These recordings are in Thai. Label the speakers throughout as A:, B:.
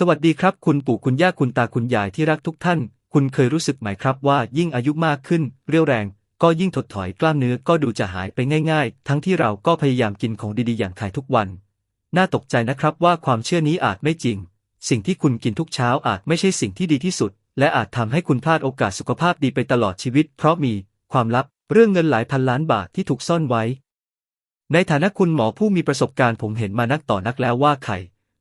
A: สวัสดีครับ คุณปู่คุณย่าคุณตาคุณยายที่รักทุกท่าน คุณเคยรู้สึกไหมครับว่ายิ่งอายุมากขึ้น เรี่ยวแรง ก็ยิ่งถดถอยกล้ามเนื้อก็ดูจะหายไปง่าย ๆ ทั้งที่เราก็พยายามกินของดีๆ อย่างไข่ทุกวัน น่าตกใจนะครับว่าความเชื่อนี้อาจไม่จริง สิ่งที่คุณกินทุกเช้าอาจไม่ใช่สิ่งที่ดีที่สุด และอาจทำให้คุณพลาดโอกาสสุขภาพดีไปตลอดชีวิต เพราะมีความลับเรื่องเงินหลายพันล้านบาทที่ถูกซ่อนไว้ ในฐานะคุณหมอผู้มีประสบการณ์ผมเห็นมานักต่อนักแล้วว่าไข่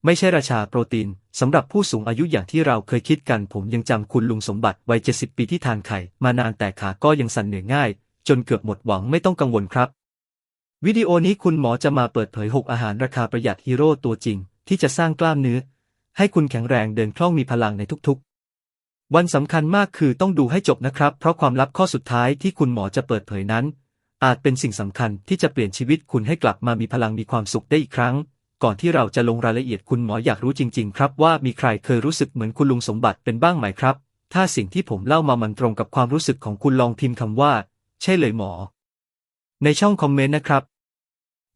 A: ไม่ใช่ราชาโปรตีนสำหรับผู้สูงอายุอย่างที่เราเคยคิดกันผมยังจำคุณลุงสมบัติวัย70ปีที่ทานไข่ มานานแต่ขาก็ยังสั่นเหนื่อยง่าย จนเกือบหมดหวังไม่ต้องกังวลครับ วิดีโอนี้คุณหมอจะมาเปิดเผย 6 อาหารราคาประหยัดฮีโร่ตัวจริง ที่จะสร้างกล้ามเนื้อ ให้คุณแข็งแรงเดินคล่องมีพลังในทุกๆ วันสำคัญมากคือต้องดูให้จบนะครับ เพราะความลับข้อสุดท้ายที่คุณหมอจะเปิดเผยนั้น อาจเป็นสิ่งสำคัญที่จะเปลี่ยนชีวิตคุณให้กลับมามีพลังมีความสุขได้อีกครั้ง ก่อนที่เราจะลงรายละเอียดคุณหมออยากรู้จริง ๆ ครับว่ามีใครเคยรู้สึกเหมือนคุณลุงสมบัติเป็นบ้างไหมครับ ถ้าสิ่งที่ผมเล่ามามันตรงกับความรู้สึกของคุณลองพิมพ์คำว่า ใช่เลยหมอ ในช่องคอมเมนต์นะครับ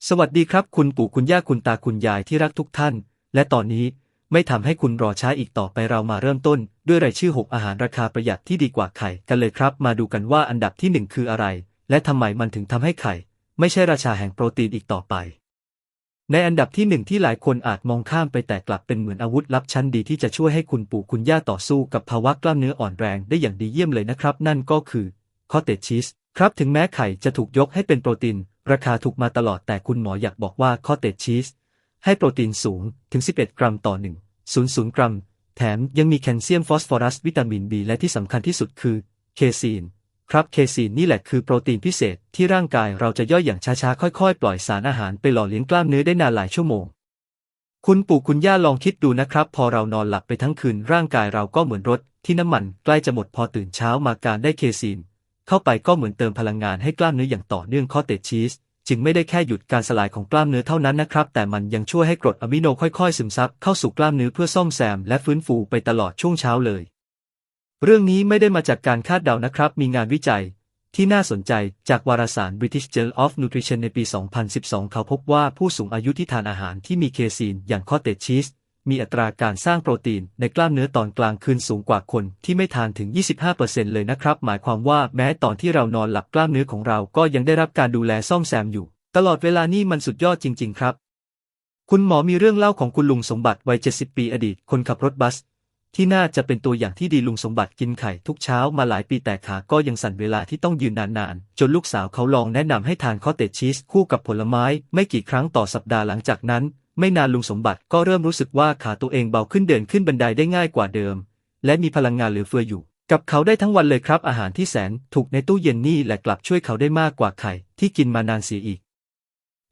A: สวัสดีครับ คุณปู่คุณย่าคุณตาคุณยายที่รักทุกท่าน และตอนนี้ไม่ทำให้คุณรอช้าอีกต่อไปเรามาเริ่มต้น ด้วยรายชื่อ 6 อาหารราคาประหยัดที่ดีกว่าไข่กันเลยครับ มาดูกันว่าอันดับที่ 1 คืออะไร และทำไมมันถึงทำให้ไข่ ไม่ใช่ราชาแห่งโปรตีนอีกต่อไป ในอันดับที่หนึ่งที่หลายคนอาจมองข้ามไปแต่กลับเป็นเหมือนอาวุธลับชั้นดีที่จะช่วยให้คุณปู่คุณย่าต่อสู้กับภาวะกล้ามเนื้ออ่อนแรงได้อย่างดีเยี่ยมเลยนะครับ นั่นก็คือคอเตจชีสครับถึงแม้ไข่จะถูกยกให้เป็นโปรตีน ราคาถูกมาตลอดแต่คุณหมออยากบอกว่าคอเตจชีสให้โปรตีนสูงถึง 11 กรัมต่อ 1 00 กรัม แถมยังมีแคลเซียมฟอสฟอรัสวิตามินบีและที่สำคัญที่สุดคือ เคซีน ครับเคซีนนี่แหละคือโปรตีนพิเศษที่ร่างกายเราจะย่อยอย่างช้าๆ ค่อยๆ ปล่อยสารอาหารไปหล่อเลี้ยงกล้ามเนื้อได้นานหลายชั่วโมง คุณปู่คุณย่าลองคิดดูนะครับ พอเรานอนหลับไปทั้งคืนร่างกายเราก็เหมือนรถ ที่น้ำมันใกล้จะหมดพอตื่นเช้ามาการได้เคซีน เข้าไปก็เหมือนเติมพลังงานให้กล้ามเนื้ออย่างต่อเนื่องคอเตจชีสจึงไม่ได้แค่หยุดการสลายของกล้ามเนื้อเท่านั้นนะครับ แต่มันยังช่วยให้กรดอะมิโนค่อยๆ ซึมซับเข้าสู่กล้ามเนื้อเพื่อซ่อมแซมและฟื้นฟูไปตลอดช่วงเช้าเลย เรื่องนี้ไม่ได้มาจากการคาดเดานะครับ มีงานวิจัย ที่น่าสนใจจากวารสาร British Journal of Nutrition ในปี 2012 เขาพบว่าผู้สูงอายุที่ทานอาหารที่มีเคซีนอย่างคอเตจชีสมีอัตราการสร้างโปรตีนในกล้ามเนื้อตอนกลางคืนสูงกว่าคนที่ไม่ทานถึง 25%เลยนะครับ หมายความว่าแม้ตอนที่เรานอนหลับกล้ามเนื้อของเราก็ยังได้รับการดูแลซ่อมแซมอยู่ ตลอดเวลานี่มันสุดยอดจริง ๆ ครับ คุณหมอมีเรื่องเล่าของคุณลุงสมบัติวัย 70 ปีอดีต คนขับรถบัส ที่น่าจะเป็นตัวอย่างที่ดีลุงสมบัติกินไข่ทุกเช้ามาหลายปีแต่ขาก็ยังสั่นเวลาที่ต้องยืนนานๆ จนลูกสาวเขาลองแนะนำให้ทานคอเตชีสคู่กับผลไม้ไม่กี่ครั้งต่อสัปดาห์หลังจากนั้น ไม่นานลุงสมบัติก็เริ่มรู้สึกว่าขาตัวเองเบาขึ้นเดินขึ้นบันไดได้ง่ายกว่าเดิม และมีพลังงานเหลือเฟืออยู่ กับเขาได้ทั้งวันเลยครับอาหารที่แสนถูกในตู้เย็นนี่และกลับช่วยเขาได้มากกว่าไข่ที่กินมานานเสียอีก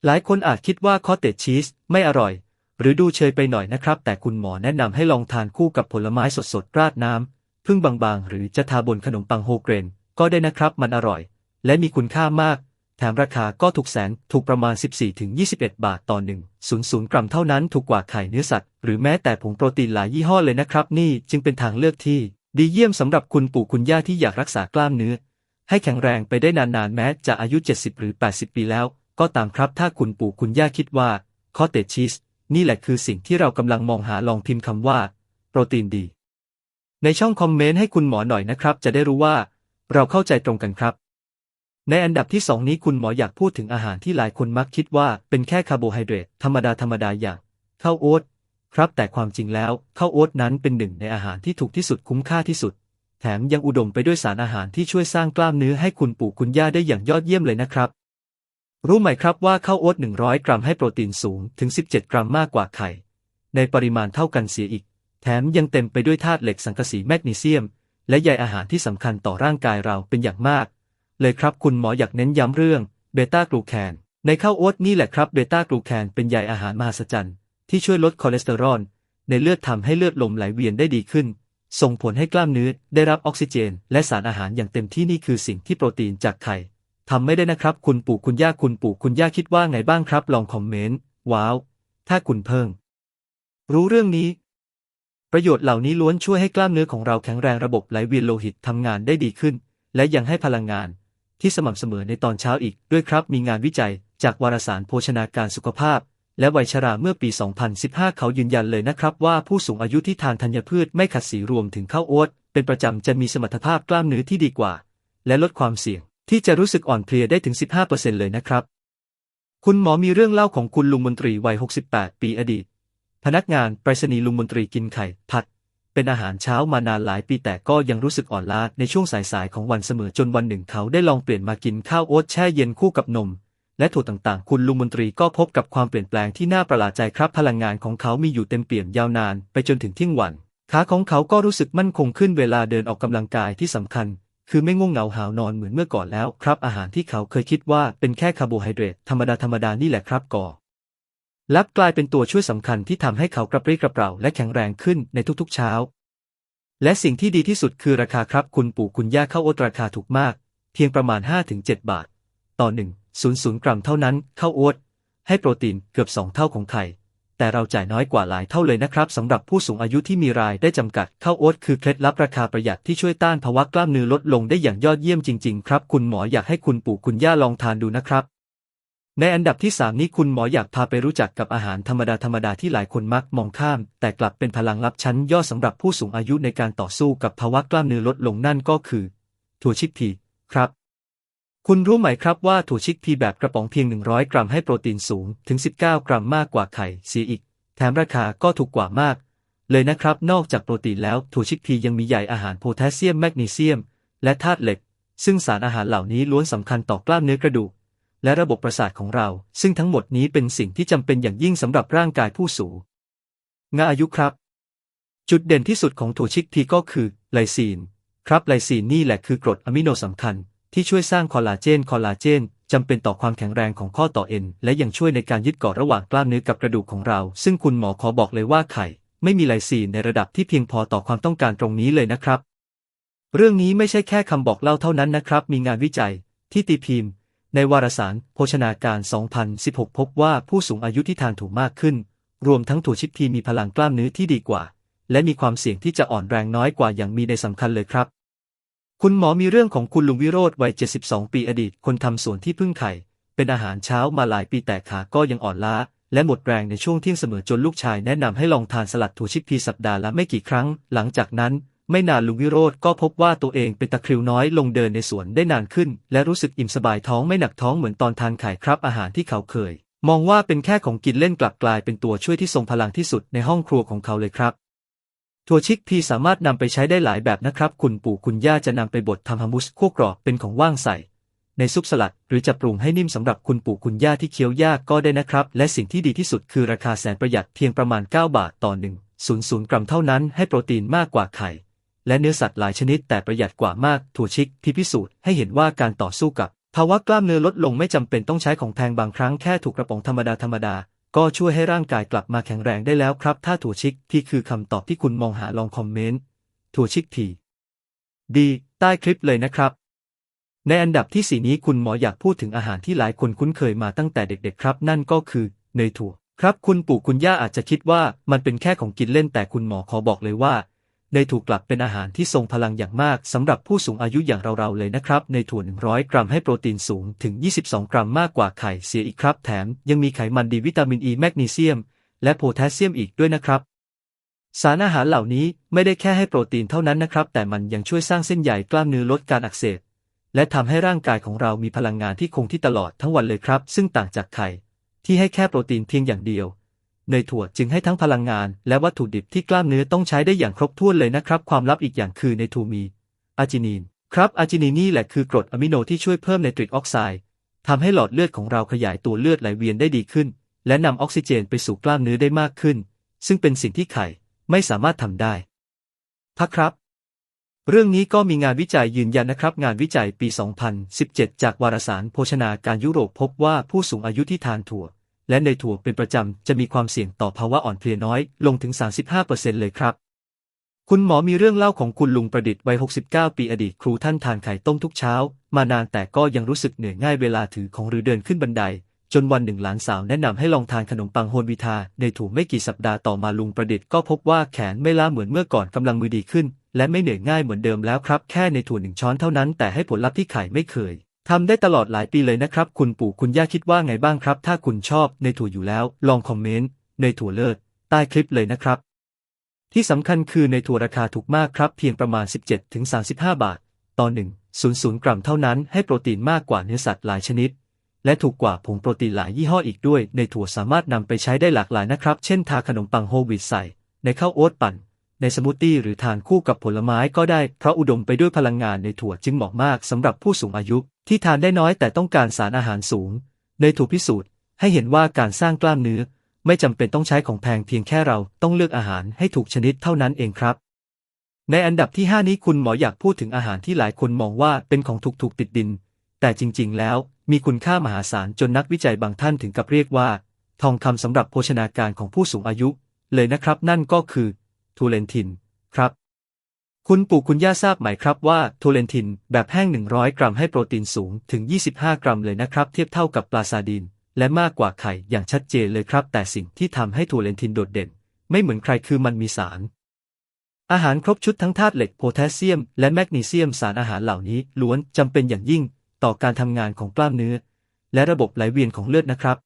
A: หลายคนอาจคิดว่าคอเตจชีสไม่อร่อย หรือดูเชยไปหน่อยนะครับ แต่คุณหมอแนะนำให้ลองทานคู่กับผลไม้สดๆ ราดน้ำพึ่งบางๆ หรือจะทาบนขนมปังโฮเกรน ก็ได้นะครับมันอร่อย และมีคุณค่ามาก แถมราคาก็ถูกแสนถูกประมาณ 14-21 บาทต่อหนึ่ง00 กรัมเท่านั้นถูกกว่าไข่เนื้อสัตว์ หรือแม้แต่ผงโปรตีนหลายยี่ห้อเลยนะครับ นี่จึงเป็นทางเลือกที่ ดีเยี่ยมสำหรับคุณปู่คุณย่าที่อยากรักษากล้ามเนื้อ ให้แข็งแรงไปได้นานๆแม้จะอายุ 70 หรือ 80 ปีแล้ว ก็ตามครับถ้าคุณปู่คุณย่าคิดว่าคอเตจชีส นี่แหละคือสิ่งที่เรากำลังมองหาลองพิมพ์คำว่า โปรตีนดี ในช่องคอมเมนต์ให้คุณหมอหน่อยนะครับ จะได้รู้ว่า เราเข้าใจตรงกันครับ ในอันดับที่สองนี้คุณหมออยากพูดถึงอาหารที่หลายคนมักคิดว่าเป็นแค่คาร์โบไฮเดรตธรรมดาธรรมดาอย่างข้าวโอ๊ตครับแต่ความจริงแล้วข้าวโอ๊ตนั้นเป็นหนึ่งในอาหารที่ถูกที่สุดคุ้มค่าที่สุด แถมยังอุดมไปด้วยสารอาหารที่ช่วยสร้างกล้ามเนื้อให้คุณปู่คุณย่าได้อย่างยอดเยี่ยมเลยนะครับ รู้ไหมครับว่าข้าวโอ๊ต100 กรัมให้โปรตีนสูงถึง 17 กรัมมากกว่าไข่ ในปริมาณเท่ากันเสียอีก แถมยังเต็มไปด้วยธาตุเหล็กสังกะสีแมกนีเซียม และใยอาหารที่สำคัญต่อร่างกายเราเป็นอย่างมาก เลยครับคุณหมออยากเน้นย้ำเรื่องเบต้ากลูแคนในข้าวโอ๊ตนี่แหละครับเบต้ากลูแคนเป็นใยอาหารมหัศจรรย์ที่ช่วยลดคอเลสเตอรอลในเลือดทำให้เลือดลมไหลเวียนได้ดีขึ้น ส่งผลให้กล้ามเนื้อได้รับออกซิเจน และสารอาหารอย่างเต็มที่นี่คือสิ่งที่โปรตีนจากไข่ ทำไม่ได้นะครับ คุณปู่คุณย่าคุณปู่คุณย่าคิดว่าไงบ้างครับ ลองคอมเมนต์ ว้าว ถ้าคุณเพิ่ง รู้เรื่องนี้ ประโยชน์เหล่านี้ล้วนช่วยให้กล้ามเนื้อของเราแข็งแรงระบบไหลเวียนโลหิตทำงานได้ดีขึ้น และยังให้พลังงาน ที่สม่ำเสมอในตอนเช้าอีกด้วยครับ มีงานวิจัยจากวารสารโภชนาการสุขภาพ และวัยชราเมื่อปี 2015 เขายืนยันเลยนะครับ ว่าผู้สูงอายุที่ทานธัญพืชไม่ขัดสีรวมถึงข้าวโอ๊ตเป็นประจำจะมีสมรรถภาพกล้ามเนื้อที่ดีกว่า และลดความเสี่ยง ที่จะรู้สึกอ่อนเพลียได้ถึง 15%เลยนะครับ คุณหมอมีเรื่องเล่าของคุณลุงมนตรีวัย 68 ปีอดีต พนักงานไปรษณีย์ลุงมนตรีกินไข่ ผัด เป็นอาหารเช้ามานานหลายปีแต่ก็ยังรู้สึกอ่อนล้าในช่วงสายๆของวันเสมอจนวันหนึ่งเขาได้ลองเปลี่ยนมากินข้าวโอ๊ตแช่เย็นคู่กับนมและถั่วต่างๆ คุณลุงมนตรีก็พบกับความเปลี่ยนแปลงที่น่าประหลาดใจครับ พลังงานของเขามีอยู่เต็มเปี่ยมยาวนาน ไปจนถึงเที่ยงวัน ขาของเขาก็รู้สึกมั่นคงขึ้นเวลาเดินออกกำลังกายที่สำคัญ คือไม่ง่วงเหงาหาวนอนเหมือนเมื่อก่อนแล้วครับอาหารที่เขาเคยคิดว่าเป็นแค่คาร์โบไฮเดรตธรรมดาธรรมดานี่แหละครับก่อลับกลายเป็นตัวช่วยสำคัญที่ทำให้เขากระปรี้กระเปร่าและแข็งแรงขึ้นในทุกๆเช้า และสิ่งที่ดีที่สุดคือราคาครับคุณปู่คุณย่าข้าวโอ๊ตราคาถูกมาก เพียงประมาณ 5-7 บาท ต่อ 1 00 กรัมเท่านั้นข้าวโอ๊ตให้โปรตีนเกือบ 2 เท่าของไข่ แต่เราจ่ายน้อยกว่าหลายเท่าเลยนะครับสำหรับผู้สูงอายุที่มีรายได้จำกัดข้าวโอ๊ตคือเคล็ดลับราคาประหยัดที่ช่วยต้านภาวะกล้ามเนื้อลดลงได้อย่างยอดเยี่ยมจริงๆ ครับ คุณหมออยากให้คุณปู่คุณย่าลองทานดูนะครับ ในอันดับที่ 3 นี้คุณหมออยากพาไปรู้จักกับอาหารธรรมดาธรรมดาที่หลายคนมักมองข้าม แต่กลับเป็นพลังลับชั้นยอดสำหรับผู้สูงอายุในการต่อสู้กับภาวะกล้ามเนื้อลดลงนั่นก็คือ ถั่วชิกพีครับ คุณรู้ไหมครับว่าถั่วชิกพีแบบกระป๋องเพียง 100 กรัมให้โปรตีนสูงถึง 19 กรัมมากกว่าไข่เสียอีก แถมราคาก็ถูกกว่ามาก เลยนะครับ นอกจากโปรตีนแล้วถั่วชิกพียังมีใยอาหารโพแทสเซียมแมกนีเซียม และธาตุเหล็ก ซึ่งสารอาหารเหล่านี้ล้วนสำคัญต่อกล้ามเนื้อกระดูก และระบบประสาทของเรา ซึ่งทั้งหมดนี้เป็นสิ่งที่จำเป็นอย่างยิ่งสำหรับร่างกายผู้สูงอายุครับ จุดเด่นที่สุดของถั่วชิกพีก็คือไลซีน ครับไลซีนนี่แหละคือกรดอะมิโนสำคัญ ที่ช่วยสร้างคอลลาเจนคอลลาเจนจำเป็นต่อความแข็งแรงของข้อต่อเอ็น และยังช่วยในการยึดเกาะระหว่างกล้ามเนื้อกับกระดูกของเรา ซึ่งคุณหมอขอบอกเลยว่าไข่ ไม่มีไลซีนในระดับที่เพียงพอต่อความต้องการตรงนี้เลยนะครับ เรื่องนี้ไม่ใช่แค่คำบอกเล่าเท่านั้นนะครับ มีงานวิจัย ที่ตีพิมพ์ ในวารสาร โภชนาการ 2016 พบว่าผู้สูงอายุที่ทานถั่วมากขึ้น รวมทั้งถั่วชิปพีมีพลังกล้ามเนื้อที่ดีกว่า และมีความเสี่ยงที่จะอ่อนแรงน้อยกว่าอย่างมีในสำคัญเลยครับ คุณหมอมีเรื่องของคุณลุงวิโรธวัย 72 ปีอดีต คนทำสวนที่พึ่งไข่ เป็นอาหารเช้ามาหลายปีแต่ขาก็ยังอ่อนล้า และหมดแรงในช่วงเที่ยงเสมอจนลูกชายแนะนำให้ลองทานสลัดถั่วชิปพีสัปดาห์ละไม่กี่ครั้ง หลังจากนั้น ไม่นานลุงวิโรธก็พบว่าตัวเองเป็นตะคริวน้อยลงเดินในสวนได้นานขึ้น และรู้สึกอิ่มสบายท้องไม่หนักท้องเหมือนตอนทานไข่ครับอาหารที่เขาเคย มองว่าเป็นแค่ของกินเล่นกลับกลายเป็นตัวช่วยที่ทรงพลังที่สุดในห้องครัวของเขาเลยครับ ถั่วชิกพีสามารถนำไปใช้ได้หลายแบบนะครับ คุณปู่คุณย่าจะนำไปบดทำฮัมมุสคั่วกรอบเป็นของว่างใส่ ในซุปสลัด หรือจะปรุงให้นิ่มสำหรับคุณปู่คุณย่าที่เคี้ยวยากก็ได้นะครับ และสิ่งที่ดีที่สุดคือราคาแสนประหยัดเพียงประมาณ 9 บาทต่อ 1 00 กรัมเท่านั้นให้โปรตีนมากกว่าไข่ และเนื้อสัตว์หลายชนิดแต่ประหยัดกว่ามากถั่วชิกพีพิสูจน์ให้เห็นว่าการต่อสู้กับภาวะกล้ามเนื้อลดลงไม่จำเป็นต้องใช้ของแพงบางครั้งแค่ถูกกระป๋องธรรมดาธรรมดา ก็ช่วยให้ร่างกายกลับมาแข็งแรงได้แล้วครับ ถ้าถั่วชิกที่คือคำตอบที่คุณมองหาลองคอมเมนต์ถั่วชิกทีดีใต้คลิปเลยนะครับ ในอันดับที่สี่นี้คุณหมออยากพูดถึงอาหารที่หลายคนคุ้นเคยมาตั้งแต่เด็กๆครับ นั่นก็คือเนยถั่ว ครับคุณปู่คุณย่าอาจจะคิดว่ามันเป็นแค่ของกินเล่นแต่คุณหมอขอบอกเลยว่า เนยถั่วกลับเป็นอาหารที่ทรงพลังอย่างมากสำหรับผู้สูงอายุอย่างเราๆเลยนะครับเนถั่ว 100 กรัมให้โปรตีนสูงถึง 22 กรัมมากกว่าไข่เสียอีกครับ แถมยังมีไขมันดีวิตามินอ e, ีแมกนีเซียม และโพแทสเซียมอีกด้วยนะครับ สารอาหารเหล่านี้ไม่ได้แค่ให้โปรตีนเท่านั้นนะครับ แต่มันยังช่วยสร้างเส้นใยกล้ามเนื้อลดการอักเสบและทำให้ร่างกายของเรามีพลังงานที่คงที่ตลอดทั้งวันเลยครับ ซึ่งต่างจากไข่ที่ให้แค่โปรตีนเพียงอย่างเดียว เนยถั่วจึงให้ทั้งพลังงาน และวัตถุดิบที่กล้ามเนื้อต้องใช้ได้อย่างครบถ้วนเลยนะครับ ความลับอีกอย่างคือในถั่วมีอาร์จินีนครับอาร์จินีนนี่แหละคือกรดอะมิโนที่ช่วยเพิ่มไนตริกออกไซด์ทำให้หลอดเลือดของเราขยายตัวเลือดไหลเวียนได้ดีขึ้น และนำออกซิเจนไปสู่กล้ามเนื้อได้มากขึ้น ซึ่งเป็นสิ่งที่ไข่ไม่สามารถทำได้พักครับ เรื่องนี้ก็มีงานวิจัยยืนยันนะครับ งานวิจัยปี 2017 จากวารสารโภชนาการยุโรปพบว่าผู้สูงอายุที่ทานถั่ว และในถั่วเป็นประจำ จะมีความเสี่ยงต่อภาวะอ่อนเพลียน้อย ลงถึง 35%เลยครับ คุณหมอมีเรื่องเล่าของคุณลุงประดิษฐ์วัย 69 ปีอดีตครูท่านทานไข่ต้มทุกเช้า มานานแต่ก็ยังรู้สึกเหนื่อยง่ายเวลาถือของหรือเดินขึ้นบันได จนวันหนึ่งหลานสาวแนะนำให้ลองทานขนมปังโฮลวีทา ในถั่วไม่กี่สัปดาห์ต่อมาลุงประดิษฐ์ก็พบว่าแขนไม่ล้าเหมือนเมื่อก่อนกำลังมือดีขึ้น และไม่เหนื่อยง่ายเหมือนเดิมแล้วครับ แค่ในถั่วหนึ่งช้อนเท่านั้นแต่ให้ผลลัพธ์ที่ไข่ไม่เคย ทำได้ตลอดหลายปีเลยนะครับ คุณปู่คุณย่าคิดว่าไงบ้างครับ ถ้าคุณชอบในถั่วอยู่แล้ว ลองคอมเมนต์ในถั่วเลิศใต้คลิปเลยนะครับ ที่สำคัญคือในถั่วราคาถูกมากครับ เพียงประมาณ 17-35 บาท ต่อ 1 00 กรัมเท่านั้นให้โปรตีนมากกว่าเนื้อสัตว์หลายชนิด และถูกกว่าผงโปรตีนหลายยี่ห้ออีกด้วย ในถั่วสามารถนำไปใช้ได้หลากหลายนะครับ เช่นทาขนมปังโฮลวีตใส่ ในข้าวโอ๊ตปั่น ในสมูทตี้หรือทานคู่กับผลไม้ก็ได้ เพราะอุดมไปด้วยพลังงานในถั่วจึงเหมาะมากสำหรับผู้สูงอายุ ที่ทานได้น้อยแต่ต้องการสารอาหารสูงในถูกพิสูจน์ ให้เห็นว่าการสร้างกล้ามเนื้อ ไม่จำเป็นต้องใช้ของแพงเพียงแค่เราต้องเลือกอาหารให้ถูกชนิดเท่านั้นเองครับ ในอันดับที่ 5 นี้คุณหมออยากพูดถึงอาหารที่หลายคนมองว่าเป็นของถูกๆติดดิน แต่จริง ๆ แล้วมีคุณค่ามหาศาลจนนักวิจัยบางท่านถึงกับเรียกว่า ทองคำสำหรับโภชนาการของผู้สูงอายุ เลยนะครับนั่นก็คือ ทูเลนทิน ครับ คุณปู่คุณย่าทราบไหมครับว่าทูเลนทินแบบแห้ง 100 กรัมให้โปรตีนสูงถึง 25 กรัมเลยนะครับ เทียบเท่ากับปลาซาดีนและมากกว่าไข่อย่างชัดเจนเลยครับ แต่สิ่งที่ทำให้ทูเลนทินโดดเด่น ไม่เหมือนใครคือมันมีสารอาหารครบชุดทั้งธาตุเหล็กโพแทสเซียม และแมกนีเซียมสารอาหารเหล่านี้ล้วนจำเป็นอย่างยิ่งต่อการทำงานของกล้ามเนื้อ และระบบไหลเวียนของเลือดนะครับ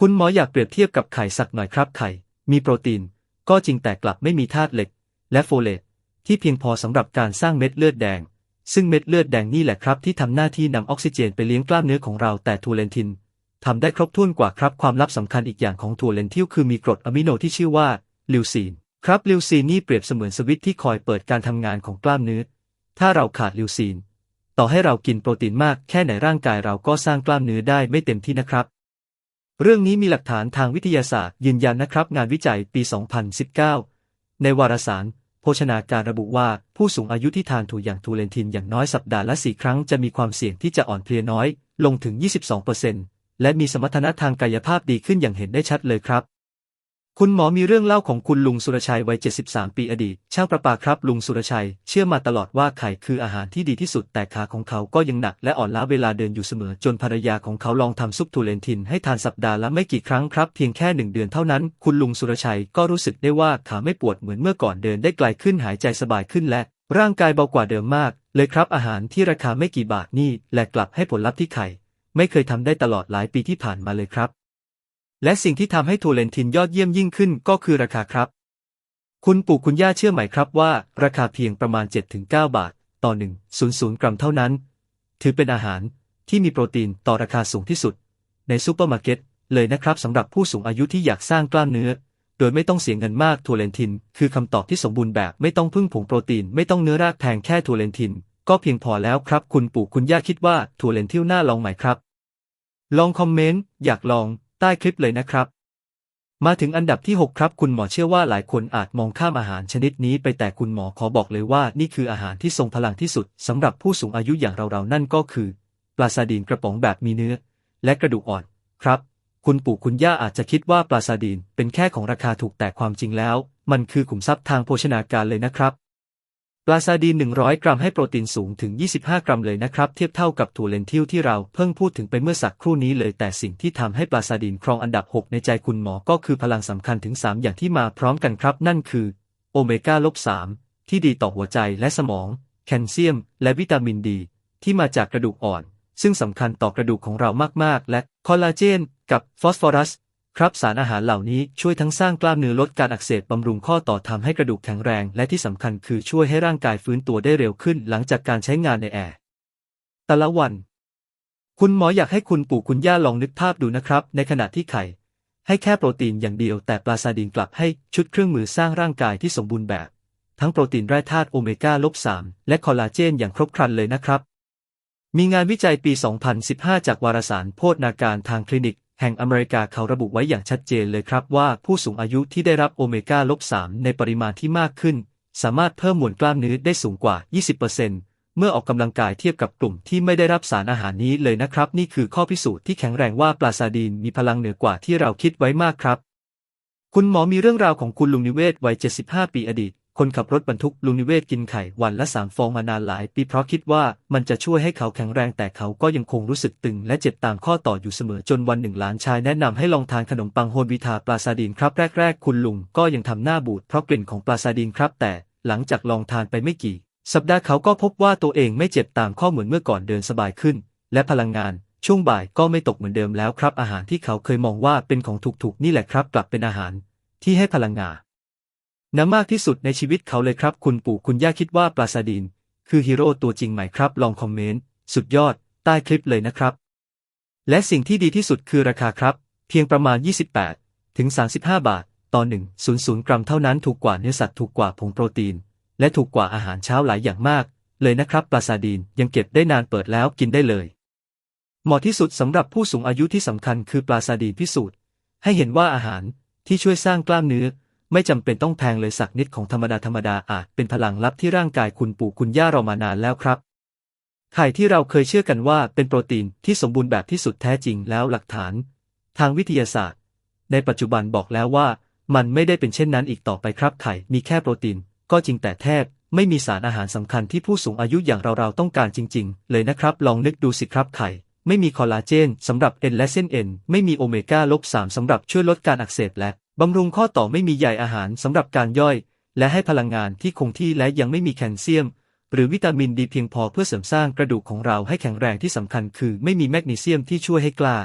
A: คุณหมออยากเปรียบเทียบกับไข่สักหน่อยครับไข่ มีโปรตีน ก็จริงแต่กลับไม่มีธาตุเหล็ก และโฟเลตที่เพียงพอสำหรับการสร้างเม็ดเลือดแดง ซึ่งเม็ดเลือดแดงนี่แหละครับที่ทำหน้าที่นำออกซิเจนไปเลี้ยงกล้ามเนื้อของเราแต่ทูเลนทินทำได้ครบถ้วนกว่าครับความลับสำคัญอีกอย่างของถั่วเลนทิลคือมีกรดอะมิโนที่ชื่อว่าลิวซีนครับลิวซีนนี่เปรียบเสมือนสวิตที่คอยเปิดการทำงานของกล้ามเนื้อ ถ้าเราขาดลิวซีน ต่อให้เรากินโปรตีนมากแค่ไหนร่างกายเราก็สร้างกล้ามเนื้อได้ไม่เต็มที่นะครับ เรื่องนี้มีหลักฐานทางวิทยาศาสตร์ยืนยันนะครับ งานวิจัยปี 2019 ในวารสาร โภชนาการระบุว่าผู้สูงอายุที่ทานถั่วอย่างทูเลนทินอย่างน้อยสัปดาห์ละสี่ครั้งจะมีความเสี่ยงที่จะอ่อนเพลียน้อย ลงถึง 22%และมีสมรรถนะทางกายภาพดีขึ้นอย่างเห็นได้ชัดเลยครับ คุณหมอมีเรื่องเล่าของคุณลุงสุรชัยวัย 73 ปีอดีตช่างประปาครับ ลุงสุรชัย เชื่อมาตลอดว่าไข่คืออาหารที่ดีที่สุดแต่ขาของเขาก็ยังหนักและอ่อนล้าเวลาเดินอยู่เสมอ จนภรรยาของเขาลองทำซุปทูเลนทินให้ทานสัปดาห์ละไม่กี่ครั้งครับ เพียงแค่หนึ่งเดือนเท่านั้น คุณลุงสุรชัยก็รู้สึกได้ว่าขาไม่ปวดเหมือนเมื่อก่อนเดินได้ไกลขึ้นหายใจสบายขึ้นและร่างกายเบากว่าเดิมมาก เลยครับอาหารที่ราคาไม่กี่บาทนี่และกลับให้ผลลัพธ์ที่ไข่ ไม่เคยทำได้ตลอดหลายปีที่ผ่านมาเลยครับ และสิ่งที่ทำให้ทูเลนทินยอดเยี่ยมยิ่งขึ้นก็คือราคาครับ คุณปู่คุณย่าเชื่อไหมครับว่า ราคาเพียงประมาณ 7-9 บาท ต่อ 1 00 กรัมเท่านั้น ถือเป็นอาหารที่มีโปรตีนต่อราคาสูงที่สุด ในซูเปอร์มาร์เก็ตเลยนะครับสำหรับผู้สูงอายุที่อยากสร้างกล้ามเนื้อ โดยไม่ต้องเสียเงินมากทูเลนทิน คือคำตอบที่สมบูรณ์แบบไม่ต้องพึ่งผงโปรตีน ไม่ต้องเนื้อรากแพงแค่ทูเลนทิน ก็เพียงพอแล้วครับ คุณปู่คุณย่าคิดว่าทูเลนทิลน่าลองไหมครับ ลองคอมเมนต์อยากลอง ต้คลิปเลยนะครับ มาถึงอันดับที่ 6 ครับ คุณหมอเชื่อว่าหลายคนอาจมองข้ามอาหารชนิดนี้ไปแต่คุณหมอขอบอกเลยว่านี่คืออาหารที่ทรงพลังที่สุดสำหรับผู้สูงอายุอย่างเราๆนั่นก็คือปลาซาดีนกระป๋องแบบมีเนื้อ และกระดูกอ่อนครับ คุณปู่คุณย่าอาจจะคิดว่าปลาซาดีนเป็นแค่ของราคาถูกแต่ความจริงแล้ว มันคือขุมทรัพย์ทางโภชนาการเลยนะครับ ปลาซาดีน 100 กรัมให้โปรตีนสูงถึง 25 กรัมเลยนะครับ เทียบเท่ากับถั่วเลนทิลที่เราเพิ่งพูดถึงไปเมื่อสักครู่นี้เลย แต่สิ่งที่ทำให้ปลาซาดีนครองอันดับ 6 ในใจคุณหมอก็คือพลังสำคัญถึง 3 อย่างที่มาพร้อมกันครับ นั่นคือ โอเมก้าลบ3ที่ดีต่อหัวใจและสมอง แคลเซียม และวิตามินดี ที่มาจากกระดูกอ่อน ซึ่งสำคัญต่อกระดูกของเรามากๆ และคอลลาเจน กับฟอสฟอรัส ครับสารอาหารเหล่านี้ช่วยทั้งสร้างกล้ามเนื้อลดการอักเสบบำรุงข้อต่อทำให้กระดูกแข็งแรง และที่สำคัญคือช่วยให้ร่างกายฟื้นตัวได้เร็วขึ้นหลังจากการใช้งานในแอร์แต่ละวัน คุณหมออยากให้คุณปู่คุณย่าลองนึกภาพดูนะครับ ในขณะที่ไข่ ให้แค่โปรตีนอย่างเดียว แต่ปลาซาดีนกลับให้ชุดเครื่องมือสร้างร่างกายที่สมบูรณ์แบบ ทั้งโปรตีนแร่ธาตุโอเมก้าลบ3และคอลลาเจนอย่างครบครันเลยนะครับมีงานวิจัยปี 2015 จากวารสารโภชนาการทางคลินิก แห่งอเมริกาเขาระบุไว้อย่างชัดเจนเลยครับว่าผู้สูงอายุที่ได้รับโอเมก้าลบ3ในปริมาณที่มากขึ้น สามารถเพิ่มมวลกล้ามเนื้อได้สูงกว่า 20%เมื่อออกกำลังกายเทียบกับกลุ่มที่ไม่ได้รับสารอาหารนี้เลยนะครับ นี่คือข้อพิสูจน์ที่แข็งแรงว่าปลาซาดีนมีพลังเหนือกว่าที่เราคิดไว้มากครับ คุณหมอมีเรื่องราวของคุณลุงนิเวศวัย 75 ปีอดีต คนขับรถบรรทุกลุงนิเวศกินไข่วันละสามฟองมานานหลายปีเพราะคิดว่ามันจะช่วยให้เขาแข็งแรงแต่เขาก็ยังคงรู้สึกตึงและเจ็บตามข้อต่ออยู่เสมอจนวันหนึ่งหลานชายแนะนำให้ลองทานขนมปังโฮลวีทาปลาซาดีนครับแรกๆ คุณลุงก็ยังทำหน้าบูดเพราะกลิ่นของปลาซาดีนครับ แต่หลังจากลองทานไปไม่กี่ สัปดาห์เขาก็พบว่าตัวเองไม่เจ็บตามข้อเหมือนเมื่อก่อนเดินสบายขึ้น และพลังงานช่วงบ่ายก็ไม่ตกเหมือนเดิมแล้วครับอาหารที่เขาเคยมองว่าเป็นของถูกๆนี่แหละครับ กลับเป็นอาหารที่ให้พลังงาน น้ำมากที่สุดในชีวิตเขาเลยครับ คุณปู่คุณย่าคิดว่าปลาซาดีน คือฮีโร่ตัวจริงไหมครับ ลองคอมเมนต์ สุดยอด ใต้คลิปเลยนะครับ และสิ่งที่ดีที่สุดคือราคาครับ เพียงประมาณ 28 ถึง 35 บาท ต่อ 1 00 กรัมเท่านั้นถูกกว่าเนื้อสัตว์ถูกกว่าผงโปรตีน และถูกกว่าอาหารเช้าหลายอย่างมาก เลยนะครับปลาซาดีนยังเก็บได้นานเปิดแล้วกินได้เลย เหมาะที่สุดสำหรับผู้สูงอายุที่สำคัญคือปลาซาดีนพิสูจน์ ให้เห็นว่าอาหารที่ช่วยสร้างกล้ามเนื้อ ไม่จำเป็นต้องแพงเลยสักนิดของธรรมดาธรรมดาอาจเป็นพลังลับที่ร่างกายคุณปู่คุณย่าเรามานานแล้วครับไข่ที่เราเคยเชื่อกันว่าเป็นโปรตีนที่สมบูรณ์แบบที่สุดแท้จริงแล้วหลักฐาน ทางวิทยาศาสตร์ ในปัจจุบันบอกแล้วว่า มันไม่ได้เป็นเช่นนั้นอีกต่อไปครับไข่มีแค่โปรตีน ก็จริงแต่แทบไม่มีสารอาหารสำคัญที่ผู้สูงอายุอย่างเราๆต้องการจริง ๆ เลยนะครับ ลองนึกดูสิครับไข่ ไม่มีคอลลาเจนสำหรับเอ็นและเส้นเอ็นไม่มีโอเมก้าลบสามสำหรับช่วยลดการอักเสบและ บำรุงข้อต่อไม่มีใยอาหารสำหรับการย่อย และให้พลังงานที่คงที่และยังไม่มีแคลเซียม หรือวิตามินดีเพียงพอเพื่อเสริมสร้างกระดูกของเราให้แข็งแรงที่สำคัญคือไม่มีแมกนีเซียมที่ช่วยให้กล้า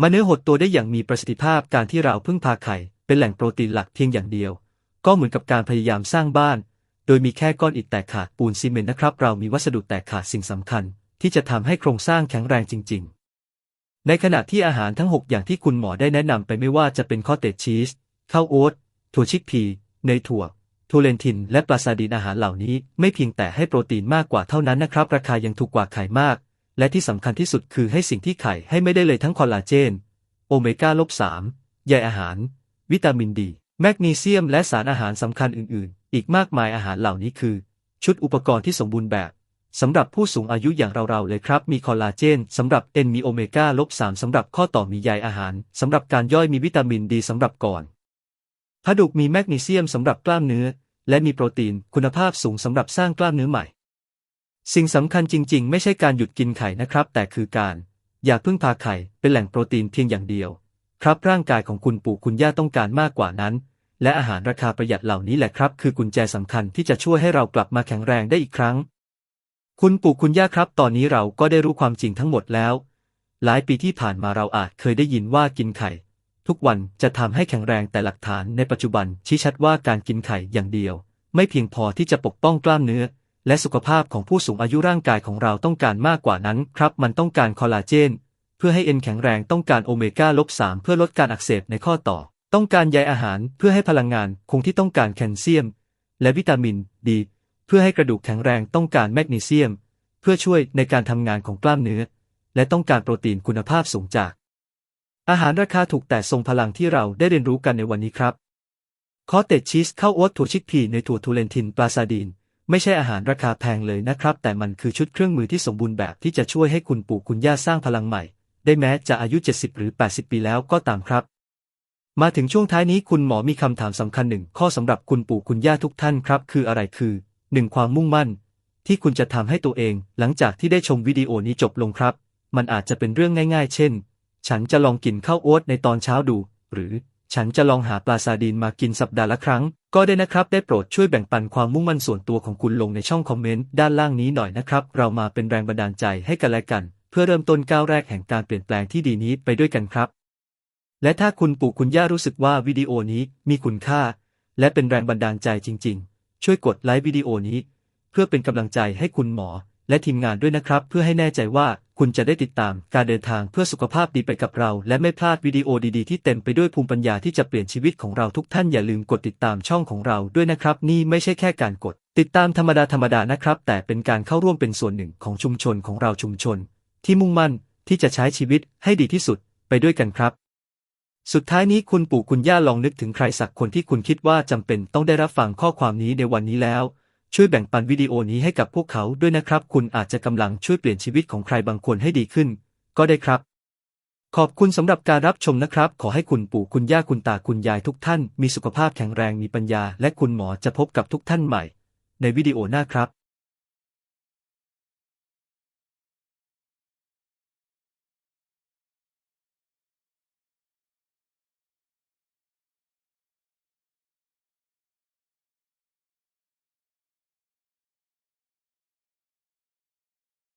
A: มาเนื้อหดตัวได้อย่างมีประสิทธิภาพการที่เราพึ่งพาไข่เป็นแหล่งโปรตีนหลักเพียงอย่างเดียว ก็เหมือนกับการพยายามสร้างบ้าน โดยมีแค่ก้อนอิฐแตกขาดปูนซีเมนต์นะครับ เรามีวัสดุแตกขาดสิ่งสำคัญ ที่จะทำให้โครงสร้างแข็งแรงจริง ๆ ในขณะที่อาหารทั้ง 6 อย่างที่คุณหมอได้แนะนำไปไม่ว่าจะเป็นข้อเตจชีสข้าวโอ๊ตถั่วชิกพีเนยถั่วทูเลนทิน และปลาซาดีนอาหารเหล่านี้ ไม่เพียงแต่ให้โปรตีนมากกว่าเท่านั้นนะครับ ราคายังถูกกว่าไข่มาก และที่สำคัญที่สุดคือให้สิ่งที่ไข่ให้ไม่ได้เลยทั้งคอลลาเจน โอเมก้าลบสามใยอาหาร วิตามินดี แมกนีเซียม และสารอาหารสำคัญอื่น ๆ อีกมากมายอาหารเหล่านี้คือ ชุดอุปกรณ์ที่สมบูรณ์แบบ สำหรับผู้สูงอายุอย่างเราๆเลยครับ มีคอลลาเจนสำหรับเอ็นมีโอเมก้าลบสามสำหรับข้อต่อมีใยอาหารสำหรับการย่อยมีวิตามินดีสำหรับก่อนผดุกมีแมกนีเซียมสำหรับกล้ามเนื้อ และมีโปรตีนคุณภาพสูงสำหรับสร้างกล้ามเนื้อใหม่ สิ่งสำคัญจริง ๆ ไม่ใช่การหยุดกินไข่นะครับ แต่คือการอย่าพึ่งพาไข่เป็นแหล่งโปรตีนเพียงอย่างเดียว ครับร่างกายของคุณปู่คุณย่าต้องการมากกว่านั้น และอาหารราคาประหยัดเหล่านี้แหละครับ คือกุญแจสำคัญที่จะช่วยให้เรากลับมาแข็งแรงได้อีกครั้ง คุณปู่คุณย่าครับ ตอนนี้เราก็ได้รู้ความจริงทั้งหมดแล้ว หลายปีที่ผ่านมาเราอาจเคยได้ยินว่ากินไข่ ทุกวันจะทำให้แข็งแรงแต่หลักฐานในปัจจุบันชี้ชัดว่าการกินไข่อย่างเดียว ไม่เพียงพอที่จะปกป้องกล้ามเนื้อ และสุขภาพของผู้สูงอายุร่างกายของเราต้องการมากกว่านั้นครับ มันต้องการคอลลาเจน เพื่อให้เอ็นแข็งแรงต้องการโอเมก้าลบสเพื่อลดการอักเสบในข้อต่อ ต้องการใยอาหารเพื่อให้พลังงานคงที่ต้องการแคลเซียม และวิตามินดี พื่อให้กระดูกแข็งแรงต้องการแมกนีเซียม เพื่อช่วยในการทำงานของกล้ามเนื้อ และต้องการโปรตีนคุณภาพสูงจาก อาหารราคาถูกแต่ทรงพลังที่เราได้เรียนรู้กันในวันนี้ครับ คอเตจชีสข้าวโอ๊ตถั่วชิกพีในถั่วทูเลนทินปลาซาดีน ไม่ใช่อาหารราคาแพงเลยนะครับ แต่มันคือชุดเครื่องมือที่สมบูรณ์แบบที่จะช่วยให้คุณปู่คุณย่าสร้างพลังใหม่ ได้แม้จะอายุ 70 หรือ 80 ปีแล้วก็ตามครับมาถึงช่วงท้ายนี้คุณหมอมีคำถามสำคัญหนึ่งข้อสำหรับคุณปู่คุณย่าทุกท่านครับ คืออะไรคือ 1. ความมุ่งมั่น ที่คุณจะทำให้ตัวเอง หลังจากที่ได้ชมวิดีโอนี้จบลงครับ มันอาจจะเป็นเรื่องง่ายๆ เช่น ฉันจะลองกินข้าวโอ๊ตในตอนเช้าดู หรือฉันจะลองหาปลาซาดีนมากินสัปดาห์ละครั้ง ก็ได้นะครับ ได้โปรดช่วยแบ่งปันความมุ่งมั่นส่วนตัวของคุณลงในช่องคอมเมนต์ด้านล่างนี้หน่อยนะครับ เรามาเป็นแรงบันดาลใจให้กันและกัน เพื่อเริ่มต้นก้าวแรกแห่งการเปลี่ยนแปลงที่ดีนี้ไปด้วยกันครับ และถ้าคุณปู่คุณย่ารู้สึกว่าวิดีโอนี้มีคุณค่า และเป็นแรงบันดาลใจจริง ๆ ช่วยกดไลค์วิดีโอนี้ เพื่อเป็นกำลังใจให้คุณหมอ และทีมงานด้วยนะครับ เพื่อให้แน่ใจว่าคุณจะได้ติดตามการเดินทางเพื่อสุขภาพดีไปกับเรา และไม่พลาดวิดีโอดีๆที่เต็มไปด้วยภูมิปัญญาที่จะเปลี่ยนชีวิตของเราทุกท่านอย่าลืมกดติดตามช่องของเราด้วยนะครับ นี่ไม่ใช่แค่การกด ติดตามธรรมดาธรรมดานะครับ แต่เป็นการเข้าร่วมเป็นส่วนหนึ่งของชุมชนของเราชุมชน ที่มุ่งมั่นที่จะใช้ชีวิตให้ดีที่สุดไปด้วยกันครับ สุดท้ายนี้คุณปู่คุณย่าลองนึกถึงใครสักคนที่คุณคิดว่าจำเป็นต้องได้รับฟังข้อความนี้ในวันนี้แล้ว ช่วยแบ่งปันวิดีโอนี้ให้กับพวกเขาด้วยนะครับ คุณอาจจะกำลังช่วยเปลี่ยนชีวิตของใครบางคนให้ดีขึ้น ก็ได้ครับ ขอบคุณสำหรับการรับชมนะครับ ขอให้คุณปู่คุณย่าคุณตาคุณยายทุกท่าน มีสุขภาพแข็งแรงมีปัญญา และคุณหมอจะพบกับทุกท่านใหม่ ในวิดีโอหน้าครับ